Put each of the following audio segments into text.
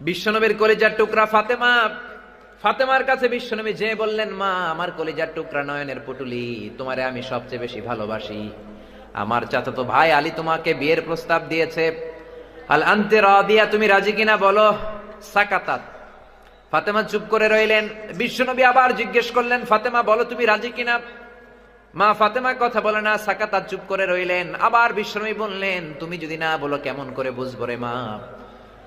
বিশ্বনবীর কলিজার টুকরা ফাতেমা, ফাতেমার কাছে বিশ্বনবী যে বললেন, মা, আমার কলিজার টুকরা নয়নের পুটুলি, তোমারে আমি সবচেয়ে বেশি ভালোবাসি। আমার চাচাতো ভাই আলী তোমাকে বিয়ের প্রস্তাব দিয়েছে। আল আন্তে রাদিয়া, তুমি রাজি কিনা বলো? সাকাতাত। ফাতেমা চুপ করে রইলেন। বিশ্বনবী আবার জিজ্ঞেস করলেন, ফাতেমা, বলো তুমি রাজি কিনা? মা ফাতেমা কথা বলে না, সাকাতাত চুপ করে রইলেন। আবার বিশ্বনবী বললেন, তুমি যদি না বলো, কেমন করে বুঝব রে মা?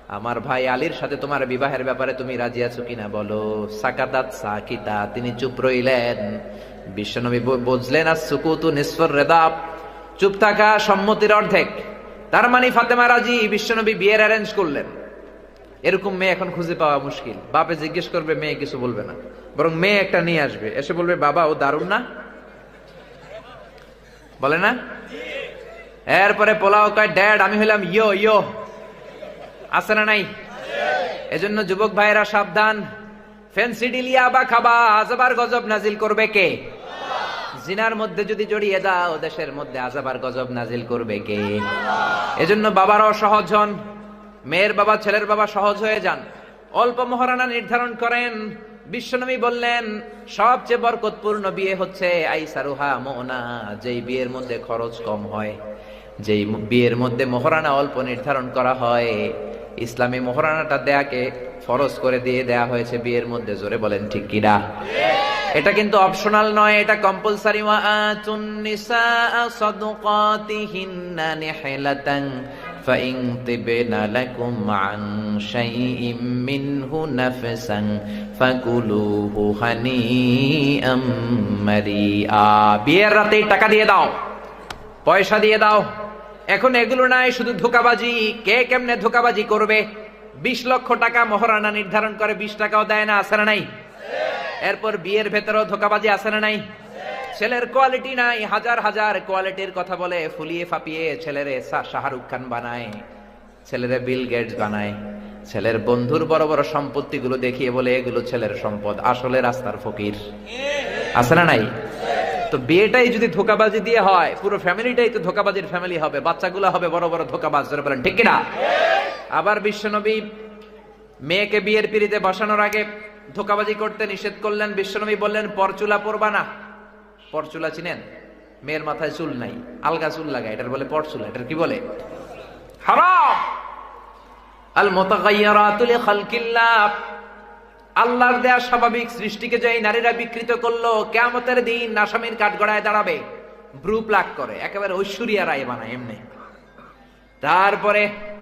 আমার ভাই আলীর সাথে তোমার বিবাহের ব্যাপারে তুমি রাজি আছো কিনা বলো? সাকাতাত সাকিতা, তিনি চুপ রইলেন। বিশ্বনবী বুঝলেন আর সুকুতু নিসফর রেদাব চুপ থাকা সম্মতির অর্ধেক। তার মানে ফাতেমা রাজি, বিশ্বনবী বিয়ের অ্যারেঞ্জ করলেন। এরকম মেয়ে এখন খুঁজে পাওয়া মুশকিল। বাপে জিজ্ঞেস করবে, মেয়ে কিছু বলবে না। বরং মেয়ে একটা নিয়ে আসবে। এসে বলবে, বাবা, ও দারুণ না? বলে না? এরপরে পোলাও কয়, ড্যাড, আমি হইলাম ইয়ো ইয়ো। আছে না নাই? এজন্য যুবক ভাইয়েরা সাবধান। ফেন্সি ডিলিয়া বা খাবা, আজাবার গজব নাজিল করবে কে? জিনার মধ্যে যদি জড়িয়ে দাও দেশের মধ্যে আজাবার গজব নাজিল করবে কে? এজন্য বাবারাও সহজ হন। মেয়ের বাবা, ছেলের বাবা সহজ হয়ে যান। অল্প মহারানা নির্ধারণ করেন। বিশ্বনবী বললেন, সবচেয়ে বরকতপূর্ণ বিয়ে হচ্ছে আইসারুহা, মোনা, যেই বিয়ের মধ্যে খরচ কম হয়। যেই বিয়ের মধ্যে মহারানা অল্প নির্ধারণ করা হয়। ইসলামী মহারানাটা দেয়াকে ফরজ করে দিয়ে দেয়া হয়েছে বিয়ের মধ্যে জোরে বলেন ঠিক কিনা এটা কিন্তু অপশনাল নয় এটা কম্পালসারি ওয়া আতুন নিসা সাদুকাতিহিন্না নিহলাতান فإن طبن لكم عن شيء منه نفسا فكلوه هنيئا مريئا বিয়ের রাতে টাকা দিয়ে দাও পয়সা দিয়ে দাও এখন এগুলো নাই, শুধু ধোকাবাজি। কে কেমনে ধোকাবাজি করবে? বিশ লক্ষ টাকা মহারানা নির্ধারণ করে, বিশ টাকাও দেয় না, আছে না নাই? এরপর বিয়ের ভেতরেও ধোকাবাজি আছে না নাই? ছেলের কোয়ালিটি নাই, হাজার হাজার কোয়ালিটির কথা বলে, ফুলিয়ে ফাপিয়ে ছেলেরে শাহরুখ খান বানায়, ছেলেরে বিল গেটস বানায়, ছেলের বন্ধুর বড় বড় সম্পত্তিগুলো দেখিয়ে বলে, এগুলো ছেলের সম্পদ, আসলে রাস্তার ফকির। আছে না নাই? তো বিয়েটাই যদি ধোকাবাজি দিয়ে হয়, পুরো ফ্যামিলিটাই তো ধোকাবাজির ফ্যামিলি হবে, বাচ্চাগুলো হবে বড় বড় ধোকাবাজ ধরে বলেন, ঠিক কিনা? আবার বিশ্বনবী মেয়েকে বিয়ের পিড়িতে বসানোর আগে ধোকাবাজি করতে নিষেধ করলেন, বিশ্বনবী বললেন, পরচুলা পরবা না। পরচুলা চিনেন? মেয়ের মাথায় চুল নাই, আলগা চুল লাগায়, এটার বলে পরচুলা, এটার কি বলে? হারাম! আল মুতাগায়্যিরাতু লিখালকিল্লাহ আল্লাহর দেয়া স্বাভাবিক সৃষ্টিকে যে নারীরা বিকৃত করল কেমতের দিন আসামির কাঠগড়ায় দাঁড়াবে। ব্রু প্লাক করে, একেবারে ঐশ্বরিয়া রায় বানায় এমনি। তারপরে